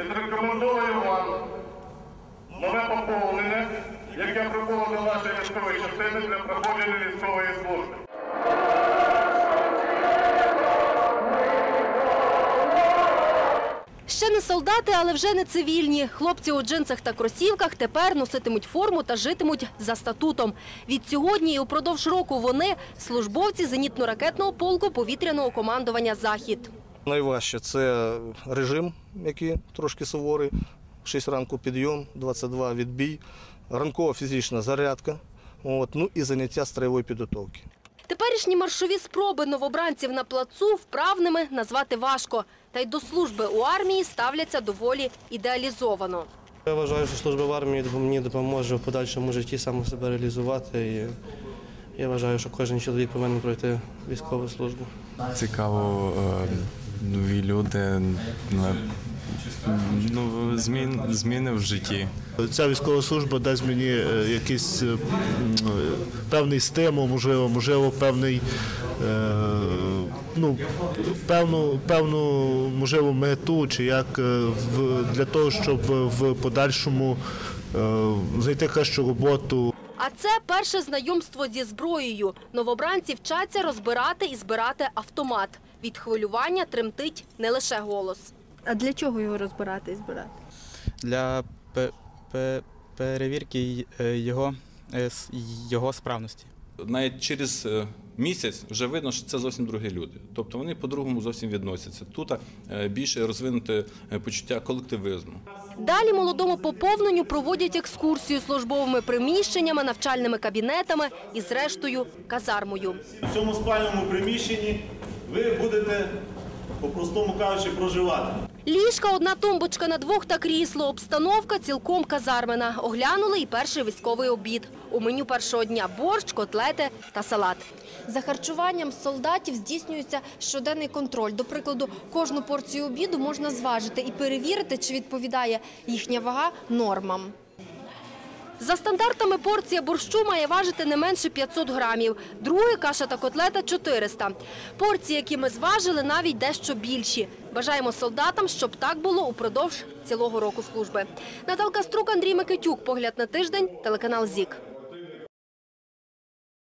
Відрекомендую вам нове поповнення, яке прибуло до нашої військової частини для проходження військової служби. Ще не солдати, але вже не цивільні. Хлопці у джинсах та кросівках тепер носитимуть форму та житимуть за статутом. Від сьогодні і упродовж року вони – службовці зенітно-ракетного полку повітряного командування «Захід». Найважче це режим, який трошки суворий. 6 ранку підйом, 22 відбій, ранкова фізична зарядка, от, ну і заняття строєвої підготовки. Теперішні маршові спроби новобранців на плацу вправними назвати важко. Та й до служби у армії ставляться доволі ідеалізовано. Я вважаю, що служба в армії мені допоможе в подальшому житті саме себе реалізувати. І я вважаю, що кожен чоловік повинен пройти військову службу. Цікаво, е, нові люди, ну, змін, зміни в житті. Ця військова служба дасть мені е, якийсь е, е, певний стимул, можливо, можливо, певний, ну, певну, певну можливо, мету, чи як в, для того, щоб в подальшому е, знайти кращу роботу. А це перше знайомство зі зброєю. Новобранці вчаться розбирати і збирати автомат. Від хвилювання тремтить не лише голос. А для чого його розбирати і збирати? для пе- пе- перевірки е, його, е, його справності. навіть через е, місяць вже видно, що це зовсім другі люди. Тобто вони по-другому зовсім відносяться. Тут більше розвинуте почуття колективизму. Далі молодому поповненню проводять екскурсію службовими приміщеннями, навчальними кабінетами і, зрештою, казармою. В цьому спальному приміщенні ви будете, по-простому кажучи, проживати. Ліжка, одна тумбочка на двох та крісло. Обстановка цілком казармена. Оглянули і перший військовий обід. У меню першого дня борщ, котлети та салат. За харчуванням солдатів здійснюється щоденний контроль. До прикладу, кожну порцію обіду можна зважити і перевірити, чи відповідає їхня вага нормам. За стандартами порція борщу має важити не менше 500 грамів. Друге – каша та котлета – 400. Порції, які ми зважили, навіть дещо більші. Бажаємо солдатам, щоб так було упродовж цілого року служби. Наталка Струк, Андрій Микитюк. Погляд на тиждень. Телеканал ЗІК.